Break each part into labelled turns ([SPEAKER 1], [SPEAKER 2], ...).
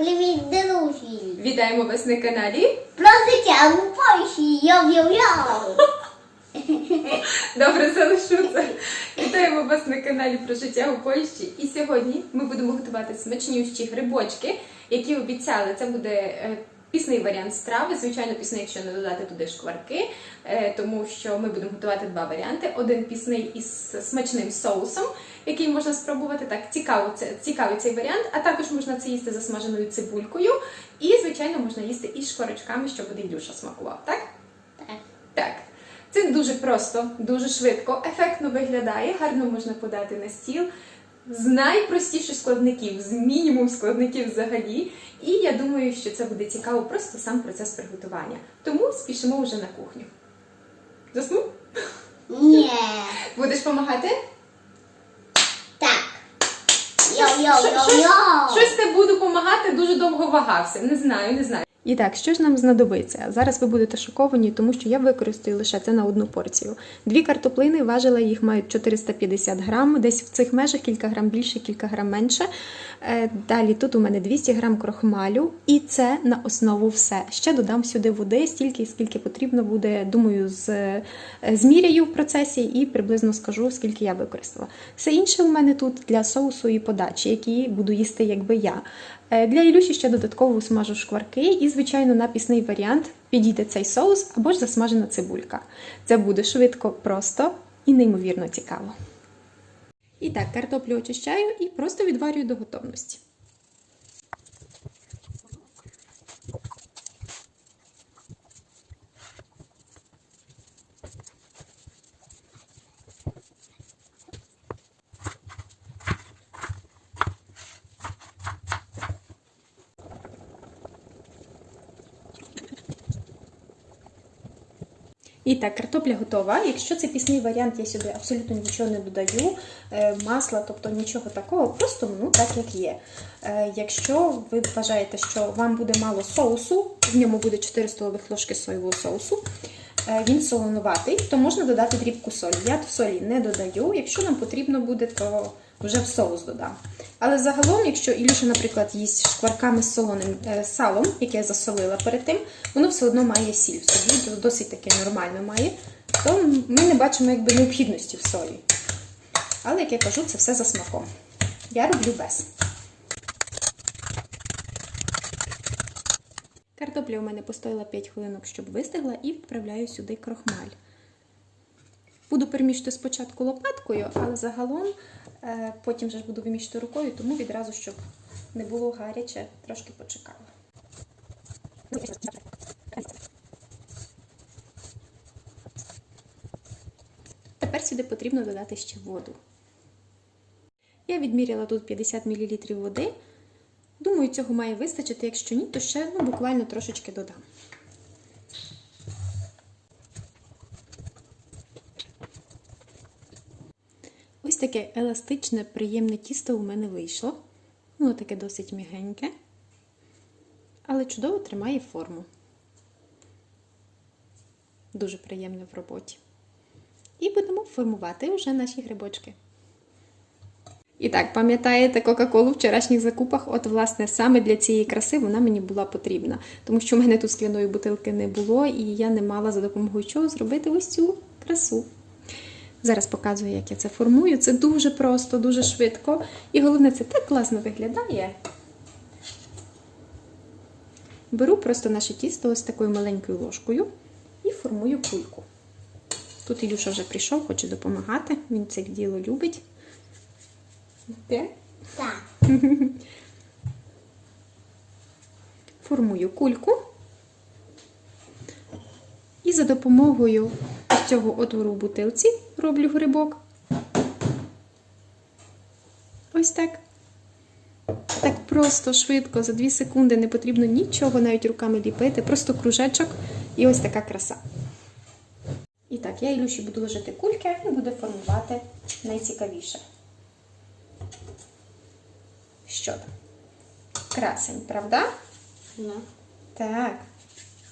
[SPEAKER 1] Привіт, друзі!
[SPEAKER 2] Вітаємо вас на каналі.
[SPEAKER 1] Просите у Польщі, йо-йо-йо!
[SPEAKER 2] Добре, залишу це. Вітаємо вас на каналі про життя у Польщі. І сьогодні ми будемо готувати смачнющі грибочки, які обіцяли. Це буде е, пісний варіант страви. Звичайно, пісний, якщо не додати туди шкварки, е, тому що ми будемо готувати два варіанти: один пісний із смачним соусом, який можна спробувати. Так, цікаво, цікавий цей варіант. А також можна це їсти засмаженою цибулькою. І, звичайно, можна їсти із шкварочками, щоб один Ілюша смакував. Так?
[SPEAKER 1] Так.
[SPEAKER 2] Так. Це дуже просто, дуже швидко, ефектно виглядає, гарно можна подати на стіл. З найпростіших складників, з мінімум складників взагалі. І я думаю, що це буде цікаво просто сам процес приготування. Тому спішимо вже на кухню. Заснув?
[SPEAKER 1] Ні.
[SPEAKER 2] Будеш допомагати?
[SPEAKER 1] Так.
[SPEAKER 2] Щось,
[SPEAKER 1] Йо-йо-йо-йо!
[SPEAKER 2] щось не буду допомагати, дуже довго вагався. Не знаю, не знаю. І так, що ж нам знадобиться? Зараз ви будете шоковані, тому що я використаю лише це на одну порцію. Дві картоплини, важила їх мають 450 грам, десь в цих межах кілька грам більше, кілька грам менше. Е, Далі тут у мене 200 грам крохмалю, і це на основу все. Ще додам сюди води, стільки, скільки потрібно буде, думаю, з, е, зміряю в процесі і приблизно скажу, скільки я використала. Все інше у мене тут для соусу і подачі, які буду їсти, якби я. Е, Для Ілюші ще додатково смажу шкварки, і, звичайно, на пісний варіант підійде цей соус або ж засмажена цибулька. Це буде швидко, просто і неймовірно цікаво. І так, картоплю очищаю і просто відварюю до готовності. І так, картопля готова. Якщо це пісний варіант, я сюди абсолютно нічого не додаю, е, масла, тобто нічого такого, просто ну так як є. Е, Якщо ви вважаєте, що вам буде мало соусу, в ньому буде 4 столових ложки соєвого соусу, е, він солонуватий, то можна додати дрібку солі. Я солі не додаю. Якщо нам потрібно буде, то вже в соус додам. Але загалом, якщо Ілюша, наприклад, їсть шкварками з солоним е, салом, яке я засолила перед тим, воно все одно має сіль в собі, досить таки нормально має, то ми не бачимо якби необхідності в солі. Але, як я кажу, це все за смаком. Я роблю без. Картопля у мене постояла 5 хвилинок, щоб вистигла, і відправляю сюди крохмаль. Буду перемішувати спочатку лопаткою, але загалом потім вже ж буду вимішувати рукою, тому відразу, щоб не було гаряче, трошки почекала. Тепер сюди потрібно додати ще воду. Я відміряла тут 50 мл води. Думаю, цього має вистачити. Якщо ні, то ще ну, буквально трошечки додам. Таке еластичне, приємне тісто у мене вийшло. Воно таке досить м'ягеньке, але чудово тримає форму. Дуже приємне в роботі. І будемо формувати вже наші грибочки. І так, пам'ятаєте Кока-Колу в вчорашніх закупах? От, власне, саме для цієї краси вона мені була потрібна. Тому що в мене тут скляної бутилки не було, і я не мала за допомогою чого зробити ось цю красу. Зараз показую, як я це формую. Це дуже просто, дуже швидко. І головне, це так класно виглядає. Беру просто наше тісто ось такою маленькою ложкою і формую кульку. Тут Ілюша вже прийшов, хоче допомагати. Він це діло любить. Де?
[SPEAKER 1] Так.
[SPEAKER 2] Формую кульку. І за допомогою ось цього отвору в бутилці роблю грибок. Ось так. Так просто, швидко, за 2 секунди не потрібно нічого навіть руками ліпити, просто кружечок і ось така краса. І так, я Ілюші буду ложити кульки і буду формувати найцікавіше. Що там? Красень, правда?
[SPEAKER 1] Ну.
[SPEAKER 2] Так.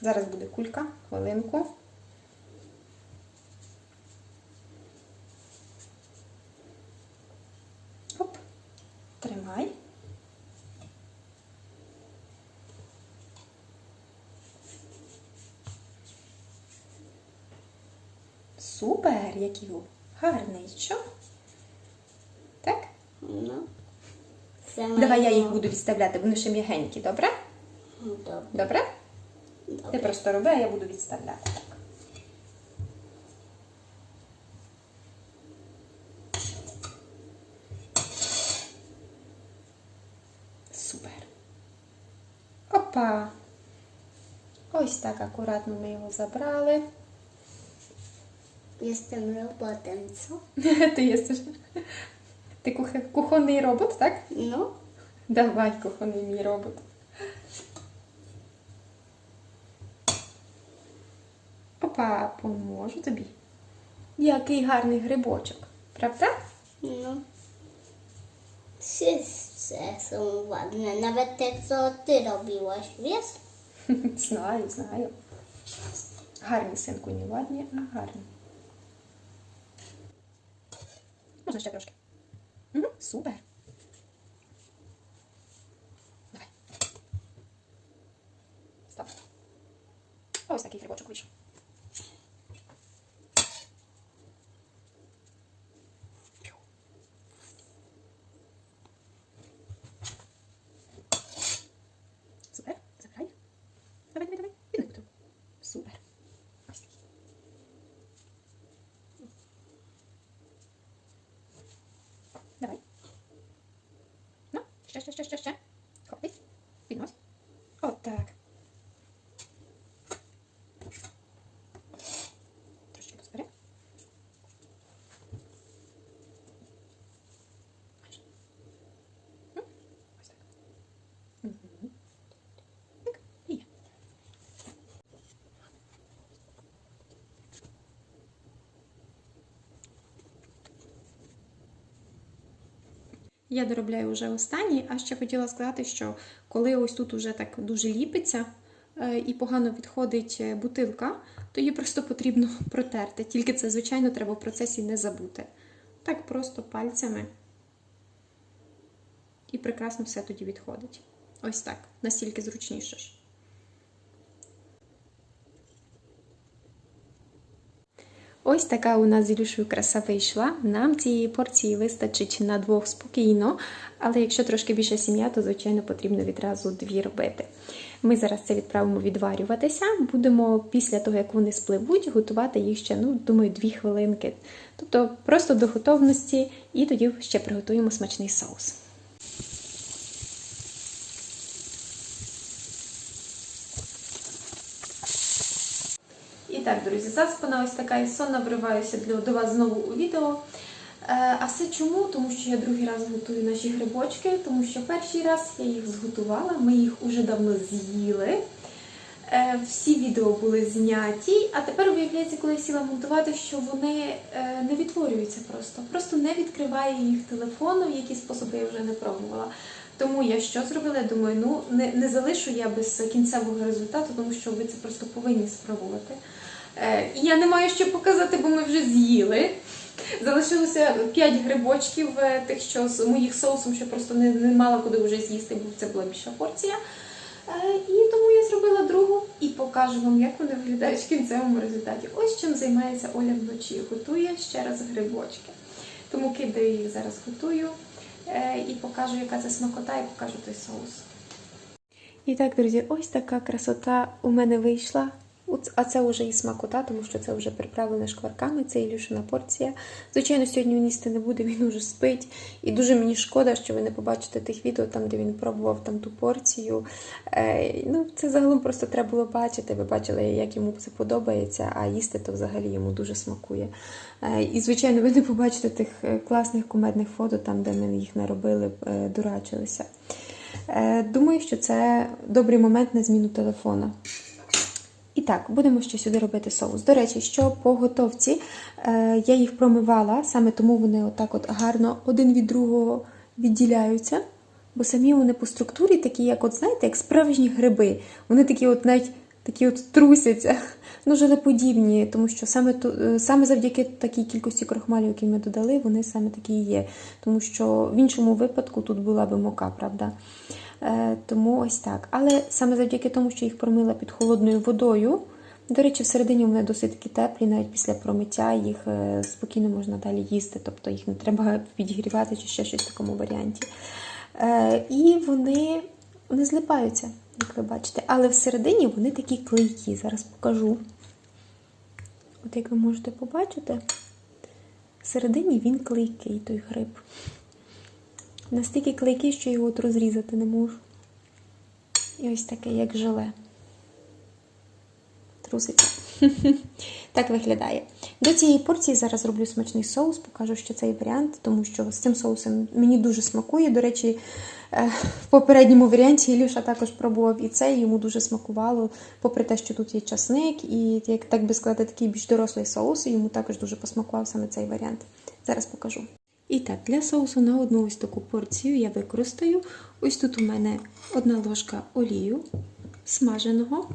[SPEAKER 2] Зараз буде кулька, хвилинку. тримай. Супер, який був. Гарний, що? Так?
[SPEAKER 1] Ну.
[SPEAKER 2] Давай я їх буду відставляти, вони ще м'ягенькі, добре?
[SPEAKER 1] Добре.
[SPEAKER 2] Добре? Ти просто роби, а я буду відставляти. Супер. Опа. Ось так акуратно ми його забрали.
[SPEAKER 1] Jestem robotem, co?
[SPEAKER 2] Ти єстиш. Ти кухо- кухонний робот, так?
[SPEAKER 1] No.
[SPEAKER 2] Давай, кухонний мій робот. Опа, поможу тобі. Який гарний грибочок, правда?
[SPEAKER 1] No. Wszyscy są ładne, nawet te, co ty robiłaś, wiesz?
[SPEAKER 2] Знаю, знаю. Гарні синку, не ладні, а гарні. Можна ще трошки. Угу, супер. Давай. Стоп. Ось такий грибочок вийшов. П'ю. Супер. Забирай. Давай, давай, давай. І не буду. Супер. Ось такий. Давай. Ну, ще, ще, ще, ще, ще. Хопи. Піднось. От так. Трошки розбери. Майже. Ну, Ось так. Мгм. Так, і є. Я доробляю вже останній, а ще хотіла сказати, що коли ось тут уже так дуже ліпиться е, і погано відходить е, бутилка, то її просто потрібно протерти. Тільки це, звичайно, треба в процесі не забути. Так просто пальцями. І прекрасно все тоді відходить. Ось так, настільки зручніше ж. Ось така у нас з Ілюшою краса вийшла. Нам цієї порції вистачить на двох спокійно, але якщо трошки більша сім'я, то звичайно потрібно відразу дві робити. Ми зараз це відправимо відварюватися. Будемо після того, як вони спливуть, готувати їх ще, ну, думаю, дві хвилинки. Тобто просто до готовності, і тоді ще приготуємо смачний соус. І так, друзі, заспана ось така і сонна вриваюся для, до вас знову у відео. Е, а все чому? Тому що я другий раз готую наші грибочки, тому що перший раз я їх зготувала, ми їх уже давно з'їли. Е, всі відео були зняті, а тепер виявляється, коли я сіла монтувати, що вони е, не відтворюються просто. Просто не відкриває їх телефону, які способи я вже не пробувала. Тому я що зробила? Я думаю, ну не, не залишу я без кінцевого результату, тому що ви це просто повинні спробувати. Е, я не маю що показати, бо ми вже з'їли. Залишилося 5 грибочків е, тих, що з моїх соусом, що просто не, не мала куди вже з'їсти, бо це була більша порція. Е, І тому я зробила другу і покажу вам, як вони виглядають в кінцевому результаті. Ось чим займається Оля вночі. Готує ще раз грибочки. Тому кидаю їх зараз готую і покажу, яка це смакота, і покажу той соус. І так, друзі, ось така красота у мене вийшла. А це вже і смакота, тому що це вже приправлено шкварками, це Ілюшина порція. Звичайно, сьогодні він їсти не буде, він уже спить. І дуже мені шкода, що ви не побачите тих відео, там, де він пробував там ту порцію. Е, ну, це загалом просто треба було бачити. Ви бачили, як йому це подобається, а їсти то взагалі йому дуже смакує. Е, і, звичайно, ви не побачите тих е, класних кумедних фото, там, де ми їх наробили, е, дурачилися. Е, Думаю, що це добрий момент на зміну телефона. І так, будемо ще сюди робити соус. До речі, що по готовці е, я їх промивала, саме тому вони отак от гарно один від другого відділяються. Бо самі вони по структурі такі, як, от, знаєте, як справжні гриби. Вони такі от навіть такі от трусяться, ну желеподібні, тому що саме, е, саме завдяки такій кількості крохмалю, які ми додали, вони саме такі і є. Тому що в іншому випадку тут була би мука, правда? Е, тому ось так. Але саме завдяки тому, що їх промила під холодною водою, До речі, всередині вони досить такі теплі, навіть після промиття їх е, спокійно можна далі їсти, тобто їх не треба підігрівати чи ще щось в такому варіанті. Е, І вони не злипаються, як ви бачите. Але всередині вони такі клейкі. Зараз покажу. От як ви можете побачити, всередині він клейкий, той гриб. Настільки клейкий, що його от розрізати не можу. І ось таке, як желе. Труситься. так виглядає. До цієї порції зараз роблю смачний соус, покажу, що цей варіант, тому що з цим соусом мені дуже смакує. До речі, е, в попередньому варіанті Ілюша також пробував і це, йому дуже смакувало, попри те, що тут є часник, і як так би сказати, такий більш дорослий соус, і йому також дуже посмакував саме цей варіант. Зараз покажу. І так, для соусу на одну ось таку порцію я використаю. Ось тут у мене одна ложка олію смаженого.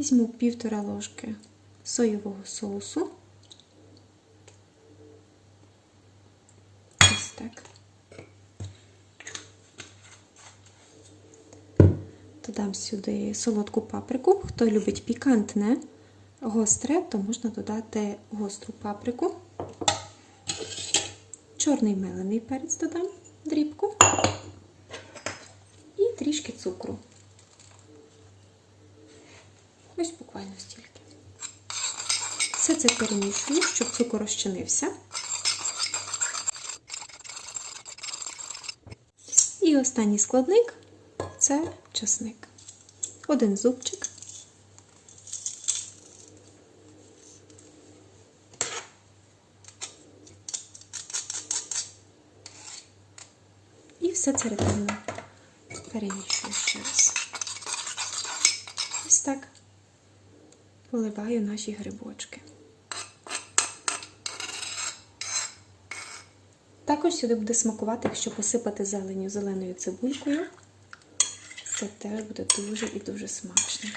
[SPEAKER 2] Візьму півтора ложки соєвого соусу. Ось так. Додам сюди солодку паприку. Хто любить пікантне, гостре, то можна додати гостру паприку. Чорний мелений перець додам дрібку і трішки цукру. Ось буквально стільки. Все це перемішую, щоб цукор розчинився. І останній складник це часник. Один зубчик. І все це ретельно перемішую ще раз. Ось так поливаю наші грибочки. Також сюди буде смакувати, якщо посипати зеленю зеленою цибулькою. Це теж буде дуже і дуже смачно.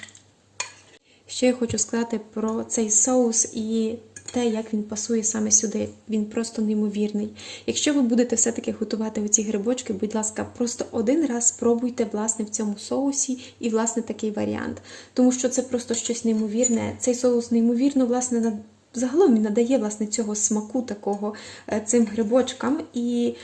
[SPEAKER 2] Ще я хочу сказати про цей соус і те, як він пасує саме сюди. Він просто неймовірний. Якщо ви будете все-таки готувати оці грибочки, будь ласка, просто один раз спробуйте власне в цьому соусі і власне такий варіант. Тому що це просто щось неймовірне. Цей соус неймовірно, власне, Загалом він надає власне цього смаку такого е, цим грибочкам. І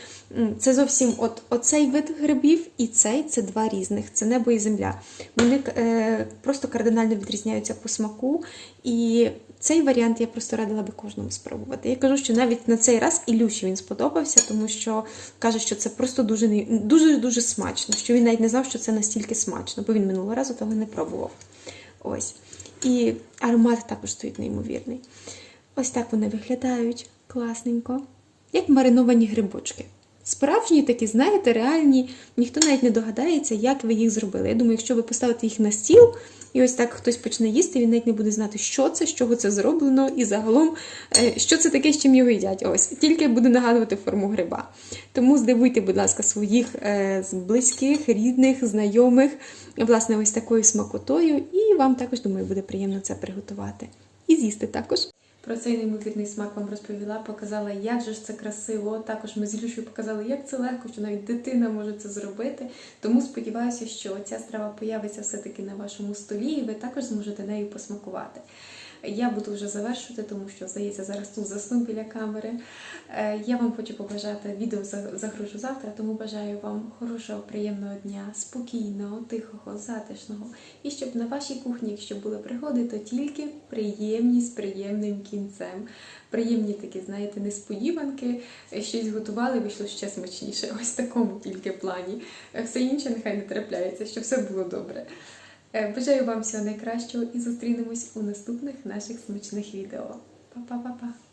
[SPEAKER 2] це зовсім от оцей вид грибів і цей це два різних. Це небо і земля. Вони е, просто кардинально відрізняються по смаку. І цей варіант я просто радила би кожному спробувати. Я кажу, що навіть на цей раз Ілюші він сподобався, тому що каже, що це просто дуже-дуже дуже смачно. Що він навіть не знав, що це настільки смачно, бо він минулого разу того не пробував. Ось. І аромат також стоїть неймовірний. Ось так вони виглядають класненько, як мариновані грибочки. Справжні такі, знаєте, реальні, ніхто навіть не догадається, як ви їх зробили. Я думаю, якщо ви поставите їх на стіл, і ось так хтось почне їсти, він навіть не буде знати, що це, з чого це зроблено, і загалом, е, що це таке, з чим його їдять. Ось тільки буде нагадувати форму гриба. Тому здивуйте, будь ласка, своїх е, близьких, рідних, знайомих, власне, ось такою смакотою, і вам також, думаю, буде приємно це приготувати. І з'їсти також. Про цей неймовірний смак вам розповіла, показала, як же ж це красиво. Також ми з Ілюшою показали, як це легко, що навіть дитина може це зробити. Тому сподіваюся, що ця страва появиться все-таки на вашому столі, і ви також зможете нею посмакувати. Я буду вже завершувати, тому що, здається, зараз тут засну біля камери. Е, Я вам хочу побажати відео за- загружу завтра, тому бажаю вам хорошого, приємного дня, спокійного, тихого, затишного. І щоб на вашій кухні, якщо були пригоди, то тільки приємні з приємним кінцем. Приємні такі, знаєте, несподіванки, щось готували, вийшло ще смачніше. Ось в такому тільки плані. Все інше нехай не трапляється, щоб все було добре. Е, Бажаю вам всього найкращого і зустрінемось у наступних наших смачних відео. Па-па-па-па!